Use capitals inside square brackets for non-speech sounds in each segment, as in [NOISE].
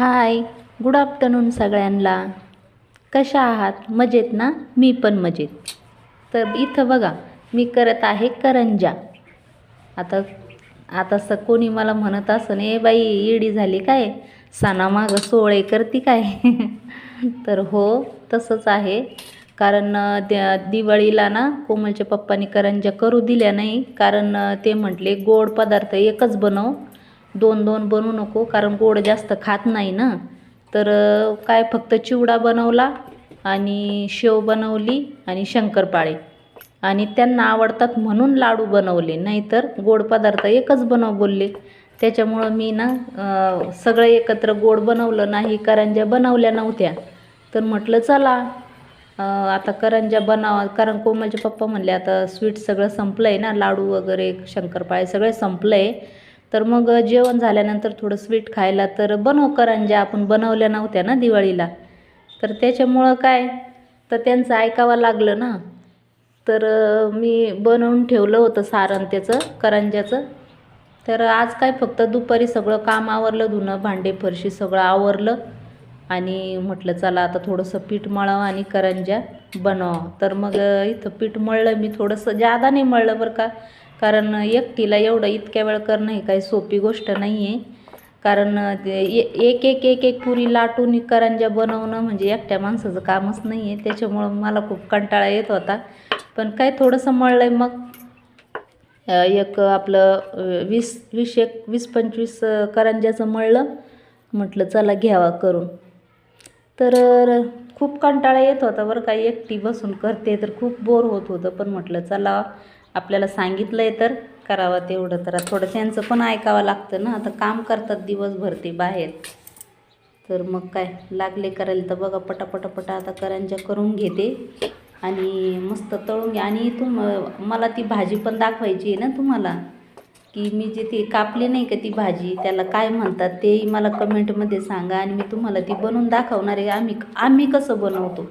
Hi good afternoon सगळ्यांना. कशा आहात? मजेत ना? मी पण मजेत. तर इथं बघा मी करत आहे करंजा. आता आता स कोणी मला म्हणत असं ए बाई ईडी झाली काय? सणामागं सोळे करती काय? [LAUGHS] तर हो तसंच आहे. कारण त्या दिवाळीला ना कोमलच्या पप्पानी करंजा करू दिल्या नाही. कारण ते म्हटले गोड पदार्थ एकच बनव. दोन दोन बनवू नको कारण गोड जास्त खात नाही ना. तर काय फक्त चिवडा बनवला आणि शेव बनवली आणि शंकरपाळे. आणि त्यांना आवडतात म्हणून लाडू बनवले नाहीतर गोड पदार्थ एकच बनव बोलले. त्याच्यामुळं मी ना सगळं एकत्र गोड बनवलं नाही करंज्या बनवल्या नव्हत्या. तर म्हटलं चला आता करंज्या बनावा कारण कोमलचे पप्पा म्हणले आता स्वीट सगळं संपलं आहे ना लाडू वगैरे शंकरपाळे सगळे संपलं आहे तर मग जेवण झाल्यानंतर थोडं स्वीट खायला तर बनव करंज्या आपण बनवल्या नव्हत्या ना दिवाळीला. तर त्याच्यामुळं काय? तर त्यांचं ऐकावं लागलं ना. तर मी बनवून ठेवलं होतं सारण त्याचं करंज्याचं. तर आज काय फक्त दुपारी सगळं काम आवरलं धुणं भांडे फरशी सगळं आवरलं. आणि म्हटलं चला आता थोडंसं पीठ मळावं आणि करंज्या बनवावं. तर मग इथं पीठ मळलं मी थोडंसं जादा नाही मळलं बरं का. कारण एकटीला एवढं इतक्या वेळ करणं ही काही सोपी गोष्ट नाही आहे कारण ते एक एक एक एक पुरी लाटून करंज्या बनवणं म्हणजे एकट्या माणसाचं कामच नाही आहे त्याच्यामुळं मला खूप कंटाळा येत होता. पण काय थोडंसं मळलं आहे मग एक आपलं वीस वीस एक वीस पंचवीस करंज्याचं मळलं. म्हटलं चला घ्यावा करून. तर खूप कंटाळा येत होता बरं का. एकटी बसून करते तर खूप बोर होत होतं. पण म्हटलं चला आपल्याला सांगितलं आहे तर करावं तेवढं तर. थोडं त्यांचं पण ऐकावं लागतं ना. आता काम करतात दिवसभर ते बाहेर. तर मग काय? लागले करायला तर बघा पटापटापटा आता करंज्या करून घेते. आणि मस्त तळून घ्या. आणि तुम मला ती भाजी पण दाखवायची आहे ना तुम्हाला. की मी जे ती कापली नाही का ती भाजी त्याला काय म्हणतात तेही मला कमेंटमध्ये सांगा. आणि मी तुम्हाला ती बनवून दाखवणार आहे. आम्ही आम्ही कसं बनवतो?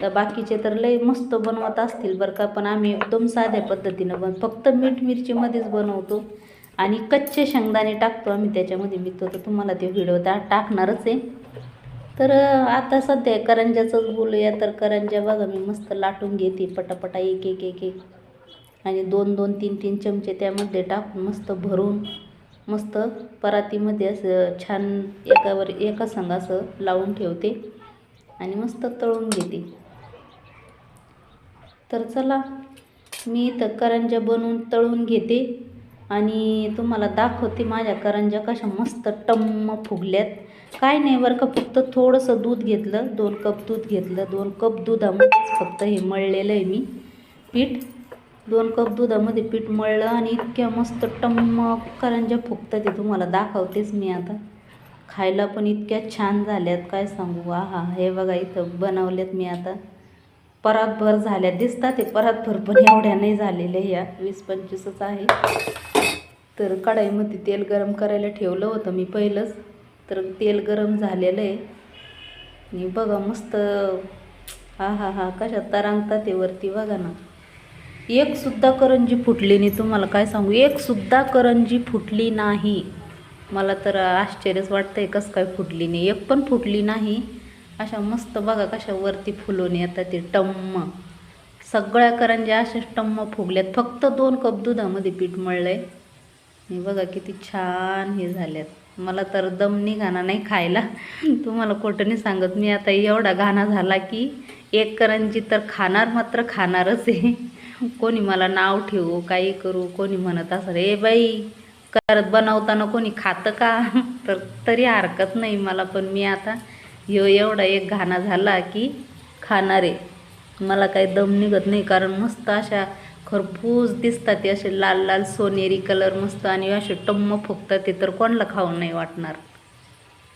तर बाकीचे तर लई मस्त बनवत असतील बरं का पण आम्ही एकदम साध्या पद्धतीनं बन फक्त मीठ मिरचीमध्येच बनवतो आणि कच्चे शेंगदाणे टाकतो आम्ही त्याच्यामध्ये. मी तर तुम्हाला ते व्हिडिओ त्या टाकणारच आहे. तर आता सध्या करंज्याचंच बोलूया तर करंज्या बघा मी मस्त लाटून घेते पटापटा एक एक एक एक. आणि दोन दोन तीन तीन चमचे त्यामध्ये टाकून मस्त भरून मस्त परातीमध्ये असं छान एकावर एका संघ असं लावून ठेवते आणि मस्त तळून घेते. तर चला मी इथं करंज्या बनवून तळून घेते आणि तुम्हाला दाखवते माझ्या करंज्या कशा मस्त टम्म फुगल्यात. काय नाही बरं का फक्त थोडंसं दूध घेतलं दोन कप दूध घेतलं दोन कप दुधामध्येच फक्त हे मळलेलं आहे मी पीठ. दोन कप दुधामध्ये पीठ मळलं आणि इतक्या मस्त टम्म करंज्या फुगतात ते तुम्हाला दाखवतेच मी आता. खायला पण इतक्या छान झाल्यात काय सांगू आहा हे बघा इथं बनवल्यात मी आता. परातभर झाल्या. दिसतात ते परातभर पण एवढ्या नाही झालेल्या ह्या वीस पंचवीसच आहे. तर कढाईमध्ये तेल गरम करायला ठेवलं होतं मी पहिलंच. तर तेल गरम झालेलं आहे. आणि बघा मस्त हा हा हा कशा तरंगतात ते वरती बघा ना. एकसुद्धा करंजी फुटली नाही. तुम्हाला काय सांगू? एकसुद्धा करंजी फुटली नाही. मला तर आश्चर्यच वाटतंय कसं काय फुटली नाही. एक पण फुटली नाही. अशा मस्त बघा कशा वरती फुलून येतात ते टम्म. सगळ्या करंज्या अशाच टम्म फुगल्यात. फक्त दोन कप दुधामध्ये पीठ मळलंय. आणि बघा किती छान हे झाल्यात. मला तर दम निघाणा नाही खायला. तुम्हाला खोटं नाही सांगत. मी आता एवढा घाणा झाला की एक करंजी तर खाणार मात्र खाणारच आहे. कोणी मला नाव ठेवू काही करू कोणी म्हणत असं रे बाई करत बनवताना कोणी खातं का? तर तरी हरकत नाही मला पण मी आता ह्यो एवढा एक घाणा झाला की खाणार. आहे मला काही दम निघत नाही कारण मस्त अशा खरपूस दिसतात ते असे लाल लाल सोनेरी कलर मस्त आणि असे टम्म फुगतात ते तर कोणाला खाऊ नाही वाटणार.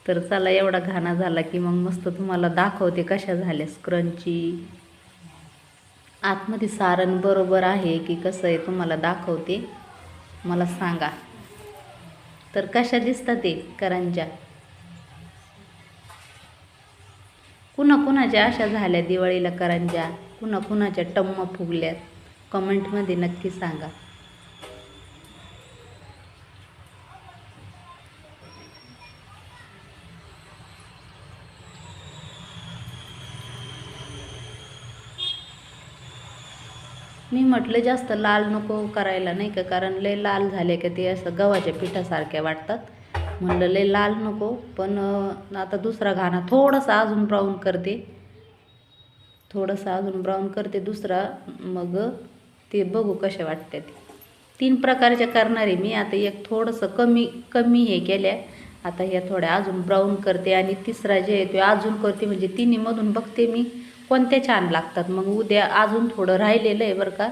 तर चला एवढा घाणा झाला की मग मस्त तुम्हाला दाखवते कशा झाल्या स्क्रंची आतमध्ये सारण बरोबर आहे की कसं आहे तुम्हाला दाखवते. मला सांगा. तर कशा दिसतात ते करंजा? कुणाकुणाच्या अशा झाल्या दिवाळीला करंजा? कुणाकुणाच्या टम्म फुगल्यात? कमेंटमध्ये नक्की सांगा. मी म्हटलं जास्त लाल नको करायला नाही का? कारण लय लाल झाले का ते असं गव्हाच्या पिठासारख्या वाटतात. म्हणलं लय लाल नको पण आता दुसरा घाणा थोडंसं अजून ब्राऊन करते. थोडंसं अजून ब्राऊन करते दुसरा मग ते बघू कशा वाटते ते. तीन प्रकारच्या करणार आहे मी. आता एक थोडंसं कमी कमी हे केल्या. आता ह्या थोड्या अजून ब्राऊन करते आणि तिसरा जे आहे ते अजून करते. म्हणजे तिन्हीमधून बघते मी कोणत्या छान लागतात. मग उद्या अजून थोडं राहिलेलं आहे बरं का.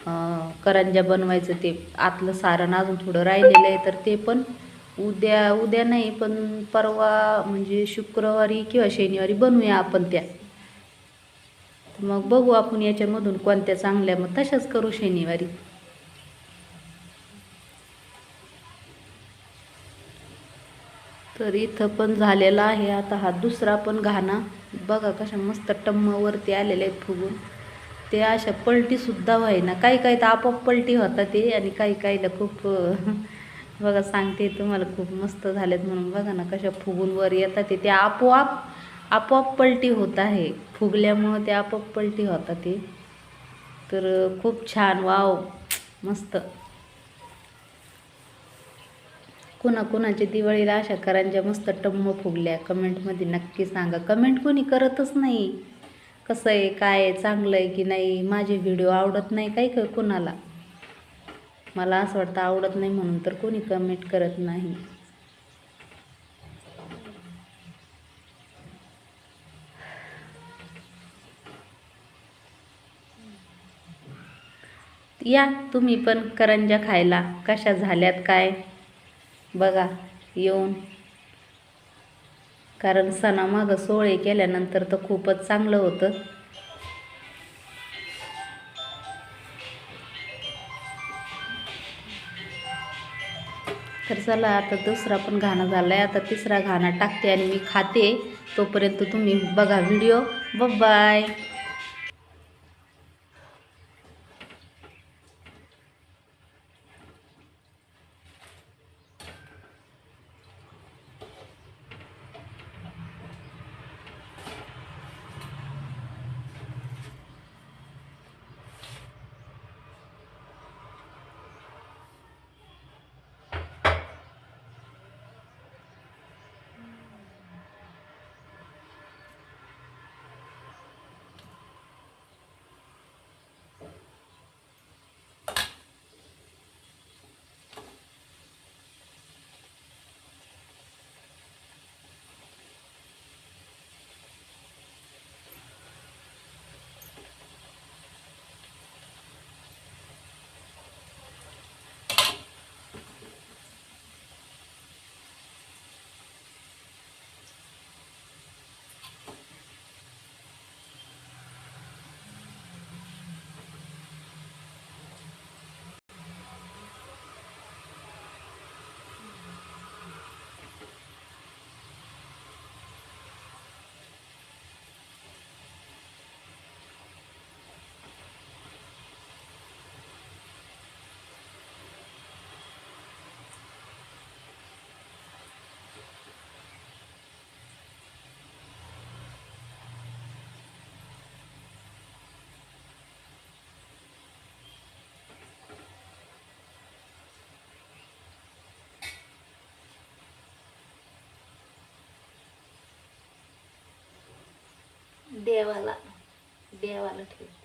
करंजा करंज्या बनवायचं ते आतलं सारण अजून थोडं राहिलेलं आहे तर ते पण उद्या उद्या नाही पण परवा म्हणजे शुक्रवारी किंवा शनिवारी बनवूया आपण त्या. मग बघू आपण याच्यामधून कोणत्या चांगल्या मग तशाच करू शनिवारी. तर इथं पण झालेला आहे आता हा दुसरा पण घाणा. बघा कशा मस्त टम्मावरती आलेले आहेत फुगून. ते अशा पलटीसुद्धा व्हायना. काही काही तर आपोआप पलटी होतात ते आणि काही काहीला खूप बघा सांगते तुम्हाला खूप मस्त झालेत म्हणून. बघा ना कशा फुगून वर येतात ते. ते आपोआप आपोआप पलटी होत आहे. फुगल्यामुळं ते आपोआप पलटी होतात ते. तर खूप छान. वाव. मस्त. कुणा कुणाच्या दिवाळीला अशा करांच्या मस्त टम्म फुगल्या कमेंटमध्ये नक्की सांगा. कमेंट कोणी करतच नाही. कसं आहे काय आहे चांगलं आहे की नाही? माझे व्हिडिओ आवडत नाही काही का कुणाला? मला असं वाटतं आवडत नाही म्हणून तर कोणी कमेंट करत नाही. या तुम्ही पण करंज्या खायला. कशा झाल्यात काय? बघा येऊन. कारण सणामागं सोहळे केल्यानंतर तर खूपच चांगलं होतं. तर चला आता दुसरा पण घाणा झाला आहे आता तिसरा घाणा टाकते आणि मी खाते. तोपर्यंत तुम्ही बघा व्हिडिओ. बाय देवाला देवाला ठेवते.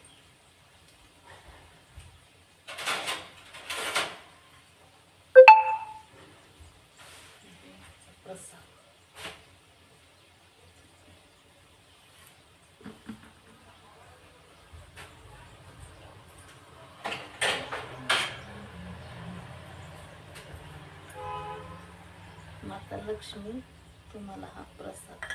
माता लक्ष्मी तुम्हाला हा प्रसाद.